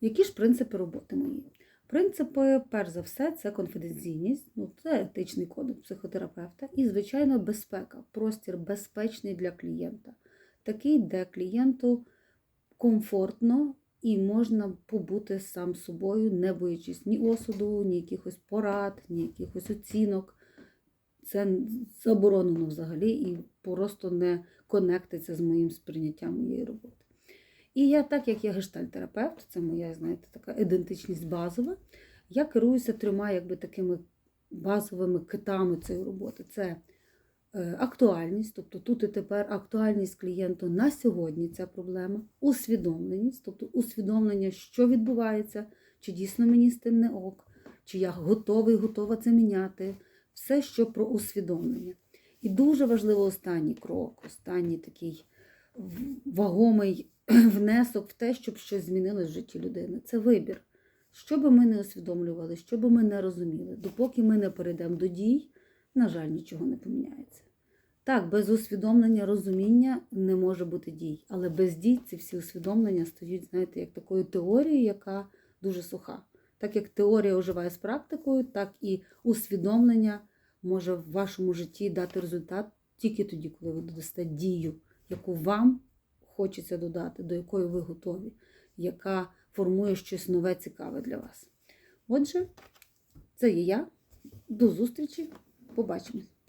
Які ж принципи роботи мої? Принципи, перш за все, це конфіденційність, ну, це етичний кодекс психотерапевта і, звичайно, безпека, простір безпечний для клієнта. Такий, де клієнту комфортно і можна побути сам собою, не боячись ні осуду, ні якихось порад, ні якихось оцінок. Це заборонено взагалі і просто не конектиться з моїм сприйняттям моєї роботи. І я, так як я гештальтерапевт, це моя, знаєте, така ідентичність базова, я керуюся трьома якби такими базовими китами цієї роботи. Це е, актуальність, тобто тут і тепер актуальність клієнту на сьогодні ця проблема, усвідомленість, тобто усвідомлення, що відбувається, чи дійсно мені з тим не ок, чи я готовий, готова це міняти. Все, що про усвідомлення. І дуже важливо останній крок, останній такий вагомий внесок в те, щоб щось змінилось в житті людини. Це вибір. Що би ми не усвідомлювали, що би ми не розуміли, допоки ми не перейдемо до дій, на жаль, нічого не поміняється. Так, без усвідомлення розуміння не може бути дій, але без дій ці всі усвідомлення стають, знаєте, як такою теорією, яка дуже суха. Так як теорія оживає з практикою, так і усвідомлення може в вашому житті дати результат тільки тоді, коли ви додасте дію, яку вам хочеться додати, до якої ви готові, яка формує щось нове, цікаве для вас. Отже, це є я. До зустрічі. Побачимось.